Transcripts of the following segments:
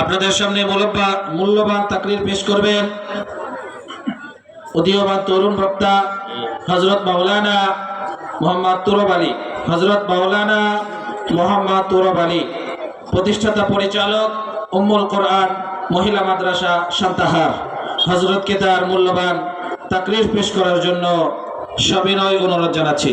আপনাদের সামনে মূল্যবান তাকরির পেশ করবেন। উদীয়মান তরুণ বক্তা হজরত মাওলানা মোহাম্মদ তুরব আলী। হজরত মাওলানা মোহাম্মদ তুরব আলী। প্রতিষ্ঠাতা পরিচালক উম্মুল কোরআন মহিলা মাদ্রাসা সান্তাহার। হজরতকে তার মূল্যবান তাকরির পেশ করার জন্য সবিনয় অনুরোধ জানাচ্ছি।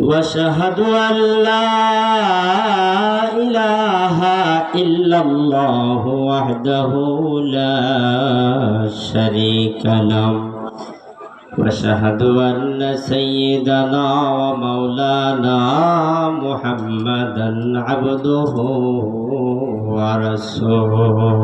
وأشهد أن لا إله إلا الله وحده لا شريك له. وأشهد أن سيدنا ومولانا محمدا عبده ورسوله.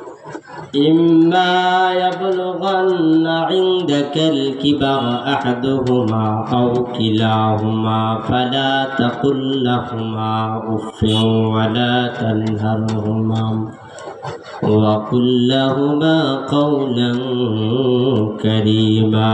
إما يبلغن عندك الكبر أحدهما أو كلاهما فلا تقل لهما أف ولا تنهرهما وقل لهما قولا كريما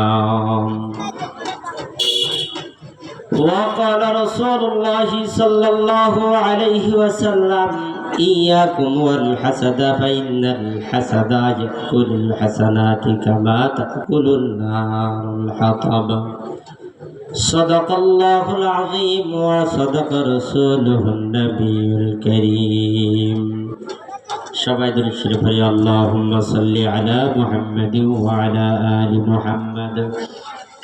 وقال رسول الله صلى الله عليه وسلم إياكم والحسد فإن الحسد يأكل الحسنات كما تأكل النار الحطب صدق الله العظيم وصدق رسوله النبي الكريم সবাই দৃষ্টি পড়ি আল্লাহুম্ম সাল্লি আলা মুহাম্মাদিন ওয়া আলা আলি মুহাম্মাদ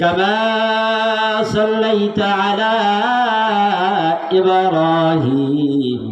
كما صليت على إبراهيم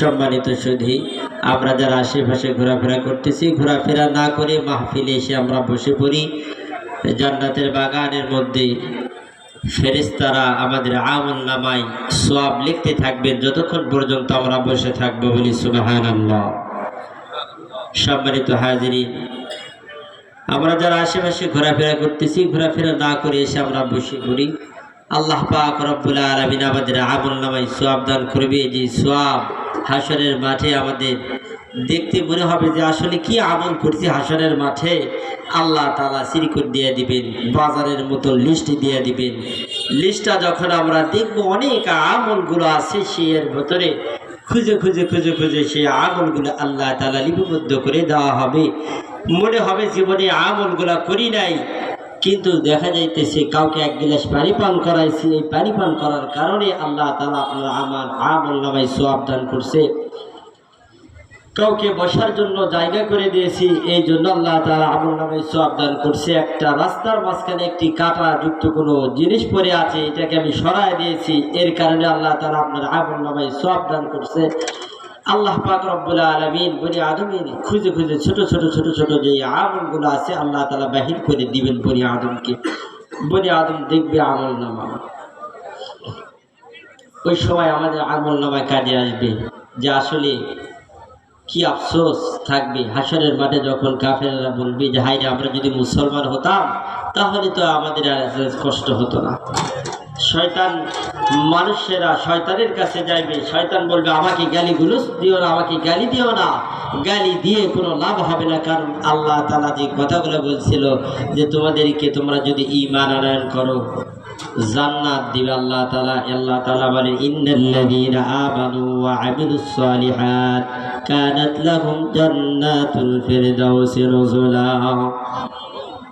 সম্মানিত সুধী, আমরা যারা আশেপাশে ঘোরাফেরা করতেছি, ঘোরাফেরা না করে মাহফিলে এসে আমরা বসে পড়ি। জান্নাতের বাগানের মধ্যে ফেরেশতারা আমাদের আমল নামায় সোয়াব লিখতে থাকবেন, যতক্ষণ পর্যন্ত আমরা বসে থাকব বলি সুবাহান সম্মানিত হাজিরি, আমরা যারা আশেপাশে ঘোরাফেরা করতেছি, ঘোরাফেরা না করে এসে আমরা বসে পড়ি। আল্লাহ পাক রব্বুল আলমিন আমাদের আমল নামায় সোয়াব দান করবে, যে সোয়াব হাসনের মাঠে আমাদের দেখতে মনে হবে যে আসলে কি আমল করছি হাসনের মাঠে। আল্লাহ তালা সিরিকুট দিয়ে দিবেন, বাজারের মতো লিস্ট দিয়ে দিবেন। লিস্টটা যখন আমরা দেখব, অনেক আমলগুলো আছে সে এর ভেতরে। খুঁজে খুঁজে খুঁজে খুঁজে সেই আমলগুলো আল্লাহ তালা লিপিবদ্ধ করে দেওয়া হবে। মনে হবে জীবনে আমলগুলা করি নাই। কিন্তু দেখা যাইতেছে কাউকে এক গিলাস পানি পান করাইছি। এই পানি পান করার কারণে আল্লাহ তালা আপনার আমার আমল নামায় সোয়াব দান করছে। কাউকে বসার জন্য জায়গা করে দিয়েছি, এই জন্য আল্লাহ তালা আমল নামে সব দান করছে। একটা রাস্তার মাঝখানে একটি কাটা যুক্ত কোনো জিনিস পরে আছে, এটাকে আমি সরাই দিয়েছি। এর কারণে আল্লাহ তালা আপনার আমল নামে সব দান করছে। আল্লাহ পাক রব্বুল আলমিন বনি আদমের খুঁজে খুঁজে ছোট ছোট ছোট ছোট যে আমলগুলো আছে, আল্লাহ তালা বাহির করে দিবেন বনি আদমকে। বনি আদম দেখবে আমল নামা ওই সময় আমাদের আমল নামায় কাজে আসবে যে আসলে কি আফসোস থাকবে। হাসরের মাঠে যখন কাফেররা বলবে যে হাই আমরা যদি মুসলমান হতাম, তাহলে তো আমাদের আর কষ্ট হতো না। শয়তান মানুষেরা শয়তানের কাছে যাইবে। শয়তান বলবে, আমাকে গালি গুলুস দিও না, আমাকে গালি দিও না। গালি দিয়ে কোনো লাভ হবে না। কারণ আল্লাহ তালা যে কথাগুলো বলছিল যে, তোমাদেরকে তোমরা যদি ইমান আনয়ন করো, জান্নাত দিবে আল্লাহ তালা আল্লাহ তালা বলে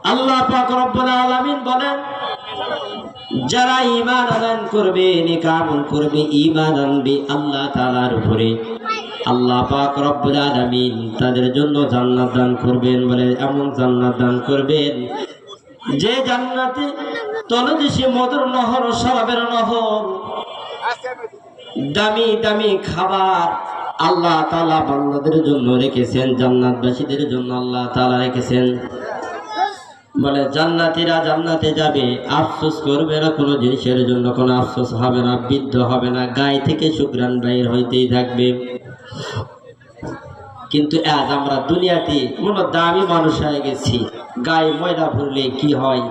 আল্লাহ পাক রব্বুল বলেন যারা ঈমান আনয়ন করবে নেক আমল করবে, ঈমান আনবে আল্লাহ তালার উপরে। আল্লাহ পাক রব্বুল তাদের জন্য জান্নাত দান করবেন বলে এমন জান্নাত দান করবেন যে জান্নাতে তলদেশে মধুর নহর, শরাবের নহর, দামি দামি খাবার আল্লাহ তালা বান্দাদের জন্য রেখেছেন, জান্নাতবাসীদের জন্য আল্লাহ তালা রেখেছেন। বলে, জান্নাতিরা জান্নাতে যাবে, আফসোস করবে না, কোনো জিনিসের জন্য কোনো আফসোস হবে না, বিদ্ধ হবে না, গায়ে থেকে শুক্রান বাইর হইতেই থাকবে। কিন্তু আজ আমরা দুনিয়াতে মনে দামি মানুষ হয়ে গেছি, গায়ে ময়লা ভরলে কি হয়?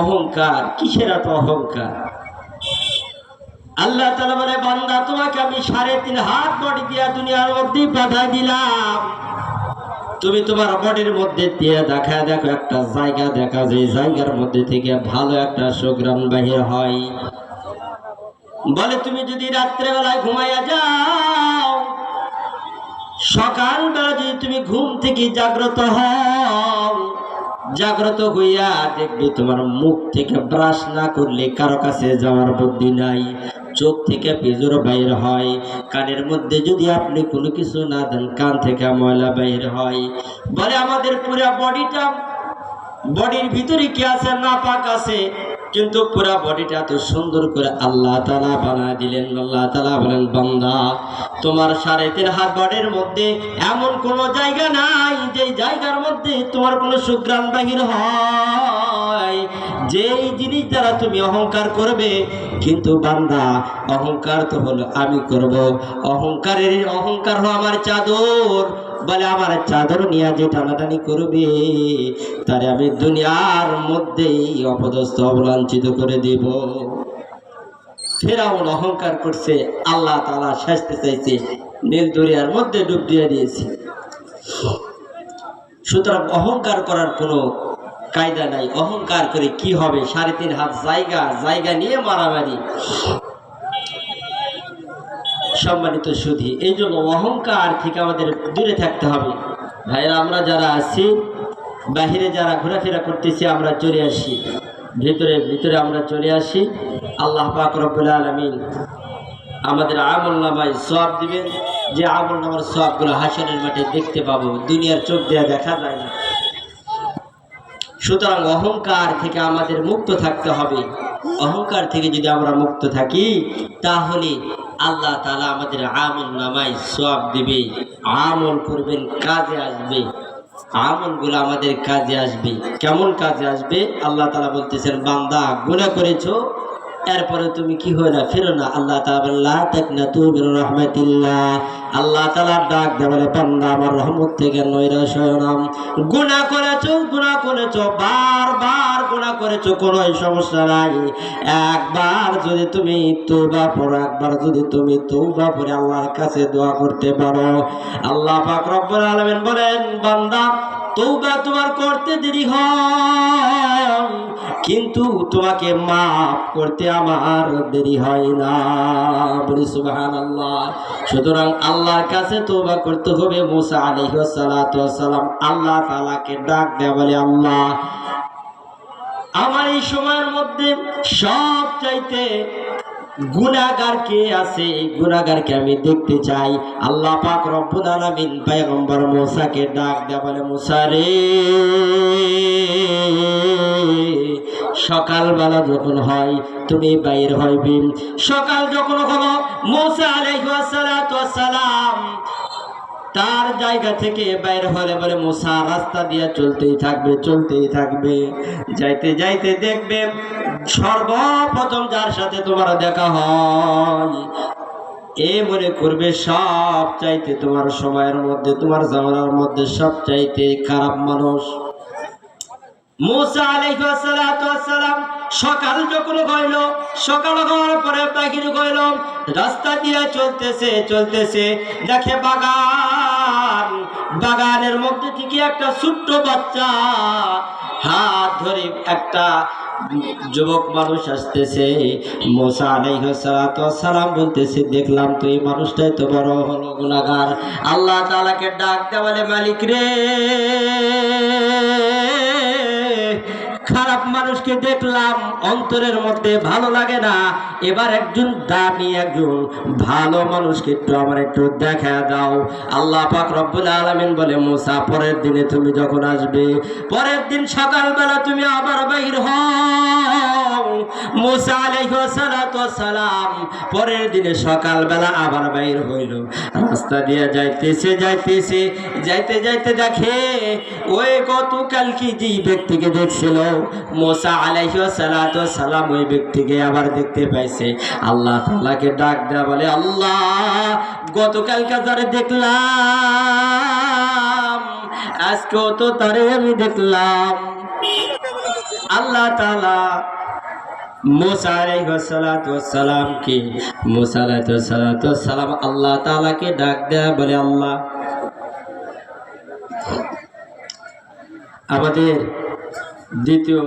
অহংকার, কিসের এত অহংকার? আল্লাহ তালা বলে, বান্দা, তোমাকে আমি সাড়ে তিন হাত বডি দিয়া দুনিয়ার মধ্যে পাঠাই দিলাম। তুমি তোমার বডির মধ্যে দিয়ে দেখা, দেখো একটা জায়গা, দেখা যায় জায়গার মধ্যে থেকে ভালো একটা সুগ্রাম বাহির হয়। বলে, তুমি যদি রাত্রেবেলায় ঘুমাইয়া যাও, সকালবেলা যদি তুমি ঘুম থেকে জাগ্রত হও, জাগ্রত হইয়া দেখবে তোমার মুখ থেকে ব্রাশ না করলে কারও কাছে যাওয়ার বুদ্ধি নাই। চোখ থেকে পেজর বাইর হয়। কানের মধ্যে যদি আপনি কোনো কিছু না দেন, কান থেকে ময়লা বাইর হয়। বলে আমাদের পুরা বডিটা বডির ভিতরে কি আছে? না পাক আছে। কিন্তু পুরা বডিটা এত সুন্দর করে আল্লাহ তালা বানা দিলেন। আল্লাহ তালা বলেন, বান্দা, তোমার সাড়ে তিন হাত বডির মধ্যে এমন কোনো জায়গা নাই যে জায়গার মধ্যে তোমার কোনো সুগ্রাম বাহির হয়। যেই জিনিস দ্বারা তুমি অহংকার করবে, কিন্তু বান্দা, অহংকার তো হলো আমি করব। অহংকারের অহংকার হলো আমার চাদর। বলে, আমার চাদর নিয়ে যে টানাটানি করবে, তারে আমি দুনিয়ার মধ্যেই অপদস্থ, অবলাঞ্ছিত করে দিব। ফেরাউন অহংকার করছে, আল্লাহ তালা শাস্তি চাইছে, নীল দরিয়ার মধ্যে ডুব দিয়ে দিয়েছে। সুতরাং অহংকার করার কোনো কায়দা নাই। অহংকার করে কি হবে? সাড়ে তিন হাত জায়গা জায়গা নিয়ে মারামারি। সম্মানিত সুধী, এই জন্য অহংকার থেকে আমাদের দূরে থাকতে হবে। ভাইরা, আমরা যারা আছি, বাহিরে যারা ঘোরাফেরা করতেছি, আমরা চলে আসি। ভিতরে ভিতরে আমরা চলে আসি। আল্লাহ পাক রব্বুল আলমিন আমাদের আমল নামায় সব দিবেন। যে আমল নামার সবগুলো হাসনের মাঠে দেখতে পাবো। দুনিয়ার চোখ দেওয়া দেখা যায় না। সুতরাং অহংকার থেকে আমাদের মুক্ত থাকতে হবে। অহংকার থেকে যদি আমরা মুক্ত থাকি, তাহলে আল্লাহ তালা আমাদের আমল নামায় সব দিবে, আমল করবেন, কাজে আসবে। আমলগুলো আমাদের কাজে আসবে। কেমন কাজে আসবে? আল্লাহ তালা বলতেছেন, বান্দা গুণা করেছ? এরপরে তুমি কি হয় না ফেরো না। আল্লাহ তাআলা তাক না তুমি রহমাতিল্লাহ। আল্লাহ তাআলা ডাক দে বলে, বান্দা, আমার রহমত থেকে নৈরাশ হয় না গুনাহ করেছ গুনাহ করেছ বারবার গুনাহ করেছ কোনো সমস্যা নাই। একবার যদি তুমি তওবা পড়ো একবার যদি তুমি তওবা পড়ে আল্লাহর কাছে দোয়া করতে পারো। আল্লাহ পাক রব্বুল আলামিন বলেন, বান্দা তৌবা তোমার করতে দেরি হয়, কিন্তু তোমাকে মাফ করতে আমার দেরি হয় না। বলি আল্লাহ সুতরাং আল্লাহর কাছে তৌবা করতে হবে, মুসা আলহি সালাম আল্লাহ তালাকে ডাক দেয়া বলে, আল্লাহ, আমার এই সময়ের মধ্যে সব চাইতে গুনাহগার কে আছে, এই গুনাহগারকে আমি দেখতে চাই। আল্লাহ পাক রব্বুল আলামিন পয়গম্বর মুসাকে ডাক দেয়া বলে, মুসা রে, সকালবেলা যখন হয়, তুমি বাইর হইবি। সকাল যখন হলো, মুসা আলাইহিস সালাম তার জায়গা থেকে বাইর হলে বলে, মোসা, রাস্তা দিয়ে চলতেই থাকবে চলতেই থাকবে। যাইতে যাইতে দেখবে সর্বপ্রথম যার সাথে তোমার দেখা হয়। এ মনে করবে, সব চাইতে তোমার সময়ের মধ্যে, তোমার জামানার মধ্যে সব চাইতে খারাপ মানুষ। সকাল যখন হইল, সকাল হওয়ার পরে বাহির হইল, রাস্তা দিয়ে চলতেছে চলতেছে, দেখে বাগান বাগানের মধ্যে থেকে একটা ছোট্ট বাচ্চা হাত ধরে একটা যুবক মানুষ আসতেছে। মোসা সালাম বলতেছে, দেখলাম তো এই মানুষটাই তো বড় হলো গুণাগার আল্লাহ তালাকে ডাক দেওয়ালে মালিক রে। খারাপ মানুষকে দেখলাম, অন্তরের মধ্যে ভালো লাগে না। এবার একজন দামি, একজন ভালো মানুষকে একটু আমার একটু দেখা দাও। আল্লাহ পাক রব্বুল আলামিন বলে, মুসা, পরের দিনে তুমি যখন আসবে, পরের দিন সকালবেলা তুমি আবার বাইর হও। মুসা সালাম পরের দিনে সকালবেলা আবার বাইর হইল। রাস্তা দিয়ে যাইতেছে যাইতেছে, যাইতে যাইতে দেখে, ওই গতকাল কি যে ব্যক্তিকে দেখছিল? মোসা সালাম ওই ব্যক্তিকে আবার দেখতে পাইছে। আল্লাহ তাআলাকে ডাক দেয়া বলে, আল্লাহ, গতকালকে যারে দেখলাম, আজকেও তো তারে আমি দেখলাম। আল্লাহ আলাইহিসসালাম আল্লাহ ডাক দেয়া বলে, আল্লাহ, আমাদের দ্বিতীয়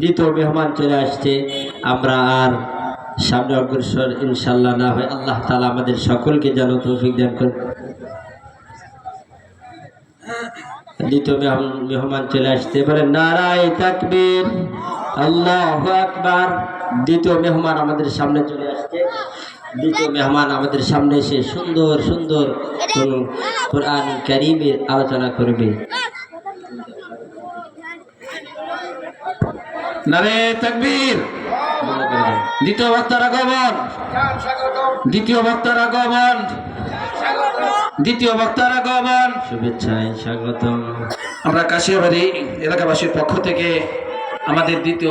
দ্বিতীয় মেহমান চলে আসছে। আমরা আর সামনে অগ্রসর ইনশাল্লাহ না হয় আল্লাহ তালা আমাদের সকলকে যেন তৌফিক দান করে দ্বিতীয় মেহমান চলে আসতে পারে নারায় তাকবীর, আল্লাহ আকবার। দ্বিতীয় মেহমান আমাদের সামনে চলে আসছে। দ্বিতীয় মেহমান আমাদের সামনে এসে সুন্দর সুন্দর কোরআন কারিমের আলোচনা করবে। নারে তাকবীর। দ্বিতীয় বক্তার আগমন। দ্বিতীয় বক্তার আগমন। দ্বিতীয় বক্তার আগমন। শুভেচ্ছায় স্বাগতম। আমরা কাশিয়াবাড়ি এলাকাবাসীর পক্ষ থেকে আমাদের দ্বিতীয়